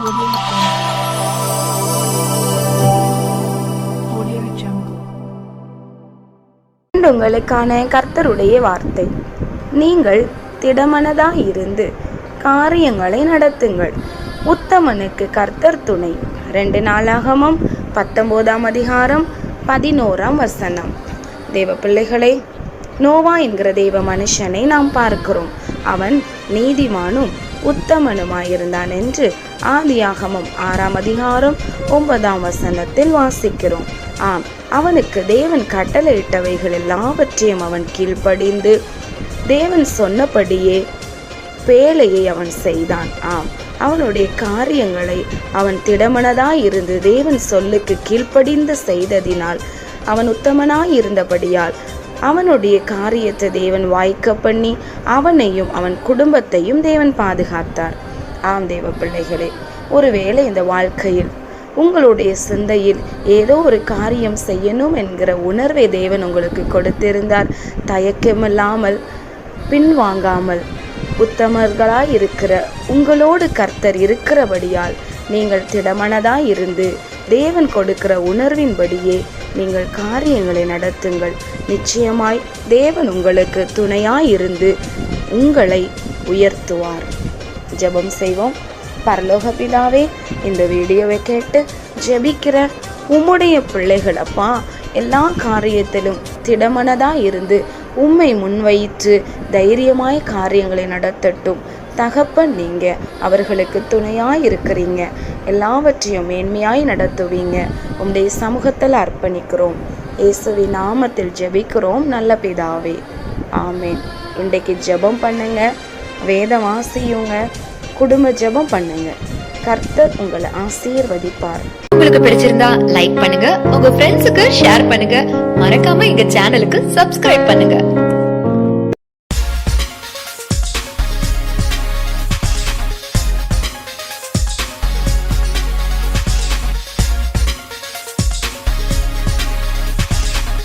உங்களுக்கான கர்த்தருடைய வார்த்தை. நீங்கள் திடமனதாக இருந்து காரியங்களை நடத்துங்கள். உத்தமனுக்கு கர்த்தர் துணை. ரெண்டு நாளாகமும் பத்தொன்பதாம் அதிகாரம் பதினோராம் வசனம். தேவ பிள்ளைகளே நோவா என்கிற தெய்வ மனுஷனை நாம் பார்க்கிறோம். அவன் நீதிமானும் உத்தமனுமாயிருந்தான் என்று ஆதியாகமம் ஆறாம் அதிகாரம் ஒன்பதாம் வசனத்தில் வாசிக்கிறோம். ஆம் அவனுக்கு தேவன் கட்டளையிட்டவைகள் எல்லாவற்றையும் அவன் கீழ்ப்படிந்து தேவன் சொன்னபடியே வேலையை அவன் செய்தான். ஆம் அவனுடைய காரியங்களை அவன் திடமனதாய் இருந்து தேவன் சொல்லுக்கு கீழ்ப்படிந்து செய்ததினால் அவன் உத்தமனாய் இருந்தபடியால் அவனுடைய காரியத்தை தேவன் வாய்க்க பண்ணி அவனையும் அவன் குடும்பத்தையும் தேவன் பாதுகாத்தார். ஆம் தேவ பிள்ளைகளே ஒருவேளை இந்த வாழ்க்கையில் உங்களுடைய சிந்தையில் ஏதோ ஒரு காரியம் செய்யணும் என்கிற உணர்வை தேவன் உங்களுக்கு கொடுத்திருந்தார். தயக்கமில்லாமல் பின்வாங்காமல் உத்தமர்களாய் இருக்கிற உங்களோடு கர்த்தர் இருக்கிறபடியால் நீங்கள் திடமனதாய் இருந்து தேவன் கொடுக்கிற உணர்வின்படியே நீங்கள் காரியங்களை நடத்துங்கள். நிச்சயமாய் தேவன் உங்களுக்கு துணையாயிருந்து உங்களை உயர்த்துவார். ஜெபம் செய்வோம். பரலோக பிதாவே இந்த வீடியோவை கேட்டு ஜெபிக்கிற உம்முடைய பிள்ளைகள் அப்பா எல்லா காரியத்திலும் திடமனதாக இருந்து உம்மை முன்வைத்து தைரியமாய் காரியங்களை நடத்தட்டும். தகப்பன் நீங்க அவர்களுக்கு துணையாக இருக்கிறீங்க எல்லாவற்றையும் மேன்மையாய் நடத்துவீங்க. உம்முடைய சமூகத்தில் அர்ப்பணிக்கிறோம். இயேசுவி நாமத்தில் ஜெபிக்கிறோம் நல்ல பிதாவே. ஆமேன். இன்றைக்கு ஜெபம் பண்ணுங்க. வேதம் ஆசியுங்க குடும்ப ஜெபம் பண்ணுங்க. கர்த்தர் உங்களை ஆசீர்வதிப்பார். உங்களுக்கு பிடிச்சிருந்தா லைக் பண்ணுங்க. உங்க ஃப்ரெண்ட்ஸுக்கு ஷேர் பண்ணுங்க. மறக்காம எங்க சேனலுக்கு சப்ஸ்கிரைப் பண்ணுங்க.